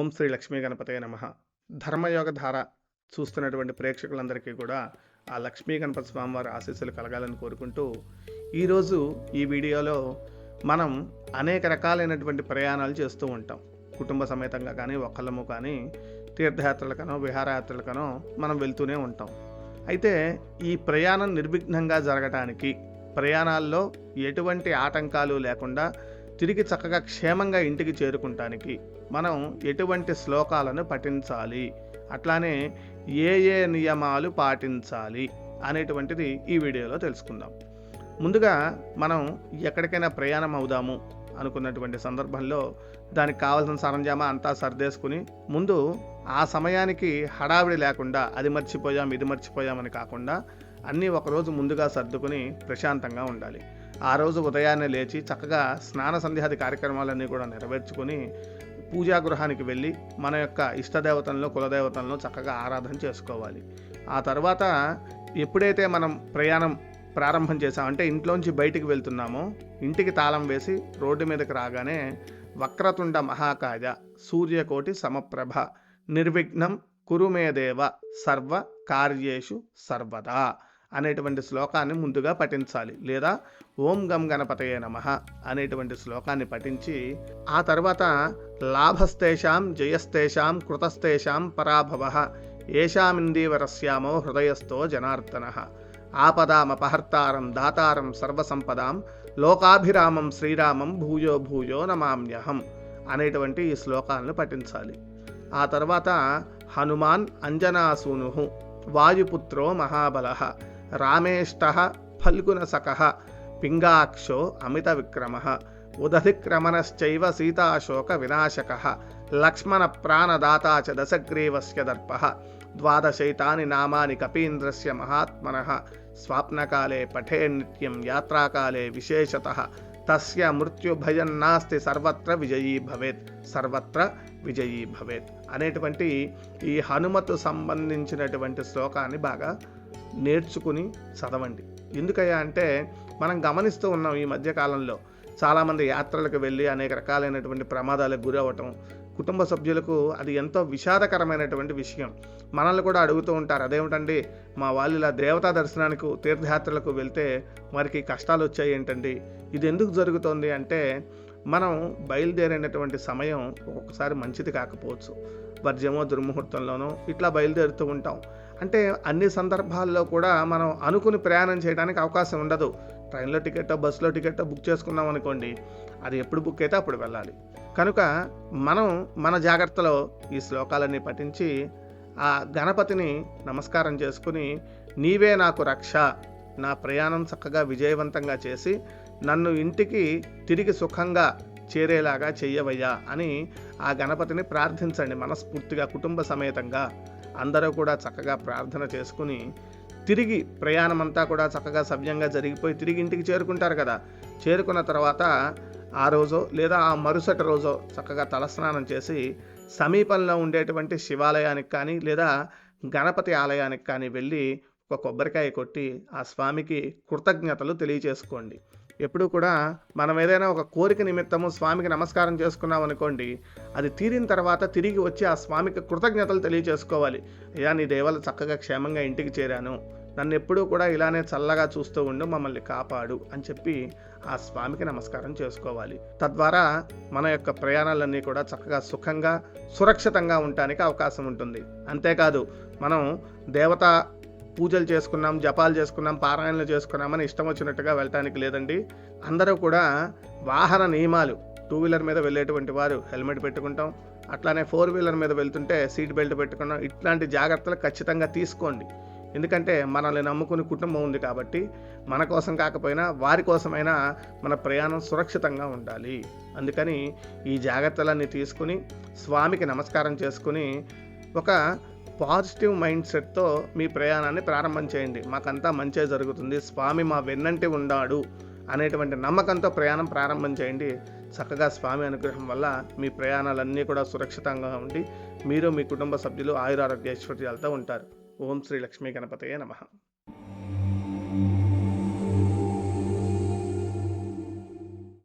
ఓం శ్రీ లక్ష్మీ గణపతయ నమ. ధర్మయోగ ధార చూస్తున్నటువంటి ప్రేక్షకులందరికీ కూడా ఆ లక్ష్మీ గణపతి స్వామివారి ఆశీస్సులు కలగాలని కోరుకుంటూ ఈరోజు ఈ వీడియోలో మనం అనేక రకాలైనటువంటి ప్రయాణాలు చేస్తూ ఉంటాం. కుటుంబ సమేతంగా కానీ ఒక్కళ్ళము కానీ తీర్థయాత్రలకనో విహారయాత్రలకనో మనం వెళ్తూనే ఉంటాం. అయితే ఈ ప్రయాణం నిర్విఘ్నంగా జరగటానికి ప్రయాణాల్లో ఎటువంటి ఆటంకాలు లేకుండా తిరిగి చక్కగా క్షేమంగా ఇంటికి చేరుకుంటానికి మనం ఎటువంటి శ్లోకాలను పఠించాలి? అట్లానే ఏ ఏ నియమాలు పాటించాలి? అనేటువంటిది ఈ వీడియోలో తెలుసుకుందాం. ముందుగా మనం ఎక్కడికైనా ప్రయాణం అవుదాము అనుకున్నటువంటి సందర్భంలో దానికి కావాల్సిన సరంజామా అంతా సర్దేసుకుని ముందు ఆ సమయానికి హడావిడి లేకుండా అది మర్చిపోయాం ఇది మర్చిపోయామని కాకుండా అన్నీ ఒకరోజు ముందుగా సర్దుకుని ప్రశాంతంగా ఉండాలి. ఆ రోజు ఉదయాన్నే లేచి చక్కగా స్నాన సంధ్యాది కార్యక్రమాలన్నీ కూడా నెరవేర్చుకొని పూజా గృహానికి వెళ్ళి మన యొక్క ఇష్టదేవతలను కులదేవతలను చక్కగా ఆరాధన చేసుకోవాలి. ఆ తర్వాత ఎప్పుడైతే మనం ప్రయాణం ప్రారంభం చేసామంటే ఇంట్లోంచి బయటికి వెళ్తున్నామో ఇంటికి తాళం వేసి రోడ్డు మీదకి రాగానే వక్రతుండ మహాకాయ సూర్యకోటి సమప్రభ నిర్విఘ్నం కురుమేదేవ సర్వ కార్యేషు సర్వదా అనేటువంటి శ్లోకాన్ని ముందుగా పఠించాలి. లేదా ఓం గం గణపతయే నమ అనేటువంటి శ్లోకాన్ని పఠించి ఆ తర్వాత లాభస్తేషాం జయస్తేషాం కృతస్తేషాం పరాభవ ఏషామిందీవరస్యామో హృదయస్థో జనార్దన ఆపదామపహర్తారం దాతారం సర్వసంపదాం లోకాభిరామం శ్రీరామం భూయో భూయో నమామ్యహం అనేటువంటి ఈ శ్లోకాలను పఠించాలి. ఆ తర్వాత హనుమాన్ అంజనాసూను వాయుపుత్రో మహాబల రామేష్ట ఫల్గునసక పింగాక్షో అమిత విక్రమ ఉదధిక్రమణశ్చైవ సీతాశోక వినాశక లక్ష్మణ ప్రాణదాత చ దశగ్రీవస్య దర్ప ద్వాదశైతాని నామాని కపీంద్రస్య మహాత్మన స్వాప్నకాలే పఠే నిత్యం యాత్రాకాలే విశేషత తస్య మృత్యుభయన్నాస్తి సర్వత్ర విజయీ భవేత్ సర్వత్ర విజయీ భవేత్ అనేటువంటి ఈ హనుమతు సంబంధించినటువంటి శ్లోకాన్ని బాగా నేర్చుకుని చదవండి. ఎందుకయ్యా అంటే మనం గమనిస్తూ ఉన్నాం ఈ మధ్యకాలంలో చాలామంది యాత్రలకు వెళ్ళి అనేక రకాలైనటువంటి ప్రమాదాలకు గురవటం కుటుంబ సభ్యులకు అది ఎంతో విషాదకరమైనటువంటి విషయం. మనల్ని కూడా అడుగుతూ ఉంటారు అదేమిటండి? మా వాళ్ళు ఇలా దేవతా దర్శనానికి తీర్థయాత్రలకు వెళ్తే వారికి కష్టాలు వచ్చాయి ఏంటండి? ఇది ఎందుకు జరుగుతోంది? అంటే మనం బయలుదేరినటువంటి సమయం ఒక్కొక్కసారి మంచిది కాకపోవచ్చు. వర్జమో దుర్ముహూర్తంలోనో ఇట్లా బయలుదేరుతూ ఉంటాం. అంటే అన్ని సందర్భాల్లో కూడా మనం అనుకుని ప్రయాణం చేయడానికి అవకాశం ఉండదు. ట్రైన్లో టికెట్ బస్సులో టికెట్ బుక్ చేసుకున్నాం అనుకోండి అది ఎప్పుడు బుక్ అయితే అప్పుడు వెళ్ళాలి. కనుక మనం మన జాగ్రత్తలో ఈ శ్లోకాలన్నీ పఠించి ఆ గణపతిని నమస్కారం చేసుకుని నీవే నాకు రక్ష నా ప్రయాణం చక్కగా విజయవంతంగా చేసి నన్ను ఇంటికి తిరిగి సుఖంగా చేరేలాగా చెయ్యవయ్యా అని ఆ గణపతిని ప్రార్థించండి మనస్ఫూర్తిగా కుటుంబ సమేతంగా. అందరూ కూడా చక్కగా ప్రార్థన చేసుకుని తిరిగి ప్రయాణం అంతా కూడా చక్కగా సవ్యంగా జరిగిపోయి తిరిగి ఇంటికి చేరుకుంటారు కదా. చేరుకున్న తర్వాత ఆ రోజో లేదా ఆ మరుసటి రోజో చక్కగా తలస్నానం చేసి సమీపంలో ఉండేటువంటి శివాలయానికి కానీ లేదా గణపతి ఆలయానికి కానీ వెళ్ళి ఒక కొబ్బరికాయ కొట్టి ఆ స్వామికి కృతజ్ఞతలు తెలియచేసుకోండి ఎప్పుడూ కూడా మనం ఏదైనా ఒక కోరిక నిమిత్తము స్వామికి నమస్కారం చేసుకున్నాం అనుకోండి అది తీరిన తర్వాత తిరిగి వచ్చి ఆ స్వామికి కృతజ్ఞతలు తెలియచేసుకోవాలి అయ్యా నీ దేవాలు చక్కగా క్షేమంగా ఇంటికి చేరాను. నన్ను ఎప్పుడూ కూడా ఇలానే చల్లగా చూస్తూ ఉండు మమ్మల్ని కాపాడు అని చెప్పి ఆ స్వామికి నమస్కారం చేసుకోవాలి. తద్వారా మన యొక్క ప్రయాణాలన్నీ కూడా చక్కగా సుఖంగా సురక్షితంగా ఉండటానికి అవకాశం ఉంటుంది. అంతేకాదు మనం దేవత పూజలు చేసుకున్నాం జపాలు చేసుకున్నాం పారాయణలు చేసుకున్నామని ఇష్టం వచ్చినట్టుగా వెళ్ళటానికి లేదండి. అందరూ కూడా వాహన నియమాలు టూ వీలర్ మీద వెళ్ళేటువంటి వారు హెల్మెట్ పెట్టుకుంటాం. అట్లానే ఫోర్ వీలర్ మీద వెళ్తుంటే సీట్ బెల్ట్ పెట్టుకున్నాం. ఇట్లాంటి జాగ్రత్తలు ఖచ్చితంగా తీసుకోండి. ఎందుకంటే మనల్ని నమ్ముకుని కుటుంబం ఉంది కాబట్టి మన కోసం కాకపోయినా వారి కోసమైనా మన ప్రయాణం సురక్షితంగా ఉండాలి. అందుకని ఈ జాగ్రత్తలన్నీ తీసుకుని స్వామికి నమస్కారం చేసుకుని ఒక పాజిటివ్ మైండ్ సెట్తో మీ ప్రయాణాన్ని ప్రారంభం చేయండి. మాకంతా మంచే జరుగుతుంది. స్వామి మా వెన్నంటి ఉన్నాడు అనేటువంటి నమ్మకంతో ప్రయాణం ప్రారంభం చేయండి. చక్కగా స్వామి అనుగ్రహం వల్ల మీ ప్రయాణాలన్నీ కూడా సురక్షితంగా ఉండి మీరు మీ కుటుంబ సభ్యులు ఆయురారోగ్య ఐశ్వర్యాలతో ఉంటారు. ఓం శ్రీ లక్ష్మీ గణపతయే నమః.